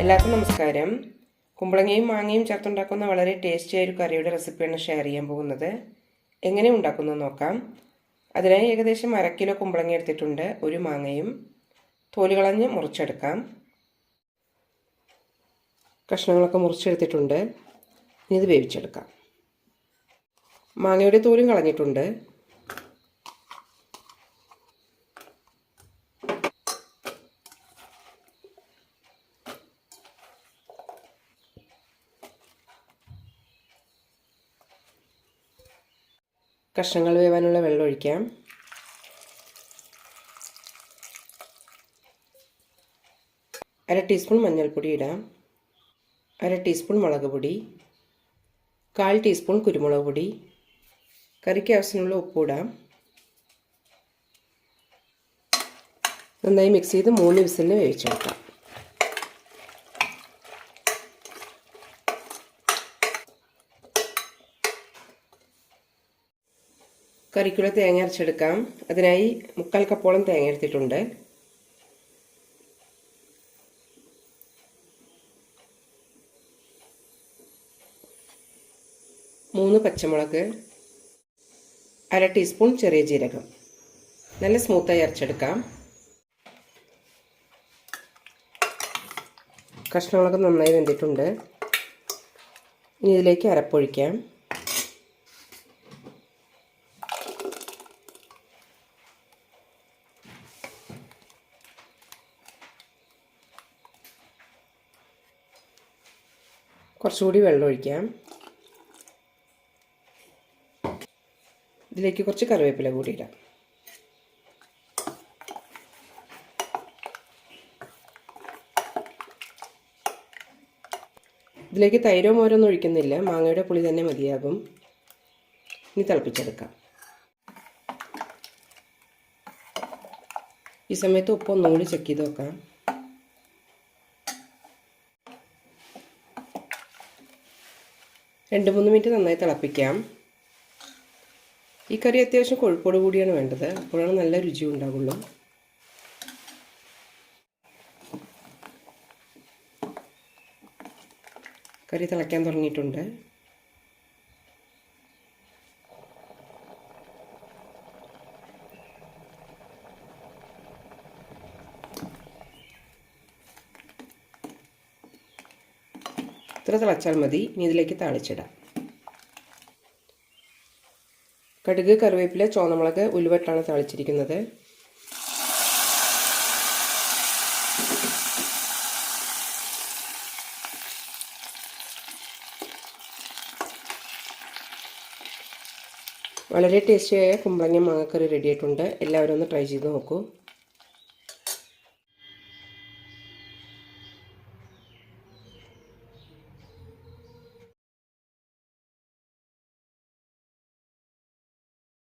എല്ലാവർക്കും നമസ്കാരം. കുമ്പളങ്ങയും മാങ്ങയും ചേർത്തുണ്ടാക്കുന്ന വളരെ ടേസ്റ്റിയായ ഒരു കറിയുടെ റെസിപ്പിയാണ് ഷെയർ ചെയ്യാൻ പോകുന്നത്. എങ്ങനെ ഉണ്ടാക്കുന്നത് നോക്കാം. അതിനായി ഏകദേശം അര കിലോ കുമ്പളങ്ങ എടുത്തിട്ടുണ്ട് ഒരു മാങ്ങയും. തോൽ കളഞ്ഞ് മുറിച്ചെടുക്കാം. കഷ്ണങ്ങളൊക്കെ മുറിച്ചെടുത്തിട്ടുണ്ട്. ഇനി ഇത് വേവിച്ചെടുക്കാം. മാങ്ങയുടെ തോലും കളഞ്ഞിട്ടുണ്ട്. കഷ്ണങ്ങൾ വേവാനുള്ള വെള്ളം ഒഴിക്കാം. അര ടീസ്പൂൺ മഞ്ഞൾപ്പൊടി ഇടാം. അര ടീസ്പൂൺ മുളക് പൊടി. കാൽ ടീസ്പൂൺ കുരുമുളക് പൊടി. കറിക്ക് ആവശ്യമുള്ള ഉപ്പിടാം നന്നായി മിക്സ് ചെയ്ത് മൂന്ന് വിസിലിന് വേവിച്ചെടുക്കാം. കറിക്കുള്ള തേങ്ങ അരച്ചെടുക്കാം. അതിനായി മുക്കാൽ കപ്പോളം തേങ്ങ എടുത്തിട്ടുണ്ട്. മൂന്ന് പച്ചമുളക് അര ടീസ്പൂൺ ചെറിയ ജീരകം. നല്ല സ്മൂത്തായി അരച്ചെടുക്കാം. കഷ്ണങ്ങളൊക്കെ നന്നായി വെന്തിട്ടുണ്ട്. ഇനി ഇതിലേക്ക് അരപ്പൊഴിക്കാം. കുറച്ചുകൂടി വെള്ളം ഒഴിക്കാം ഇതിലേക്ക് കുറച്ച് കറിവേപ്പില കൂടി ഇടാം. ഇതിലേക്ക് തൈരോ മോരൊന്നും ഒഴിക്കുന്നില്ല. മാങ്ങയുടെ പുളി തന്നെ മതിയാകും. ഇനി തിളപ്പിച്ചെടുക്കാം. ഈ സമയത്ത് ഉപ്പ് ഒന്നുകൂടി ചെക്ക് ചെയ്ത് നോക്കാം രണ്ട് മൂന്ന് മിനിറ്റ് നന്നായി തിളപ്പിക്കാം. ഈ കറി അത്യാവശ്യം കൊഴുപ്പോട് കൂടിയാണ് വേണ്ടത്. അപ്പോഴാണ് നല്ല രുചി ഉണ്ടാകുള്ളൂ കറി തിളയ്ക്കാൻ തുടങ്ങിയിട്ടുണ്ട്. ഇത്ര തിളച്ചാൽ മതി? ഇനി ഇതിലേക്ക് താളിച്ചിടാം. കടുക് കറിവേപ്പില ചോന്നമുളക് ഉലുവട്ടാണ് താളിച്ചിരിക്കുന്നത്. വളരെ ടേസ്റ്റിയായ കുമ്പളങ്ങ മാങ്ങക്കറി റെഡിയായിട്ടുണ്ട് എല്ലാവരും ഒന്ന് ട്രൈ ചെയ്ത് നോക്കൂ.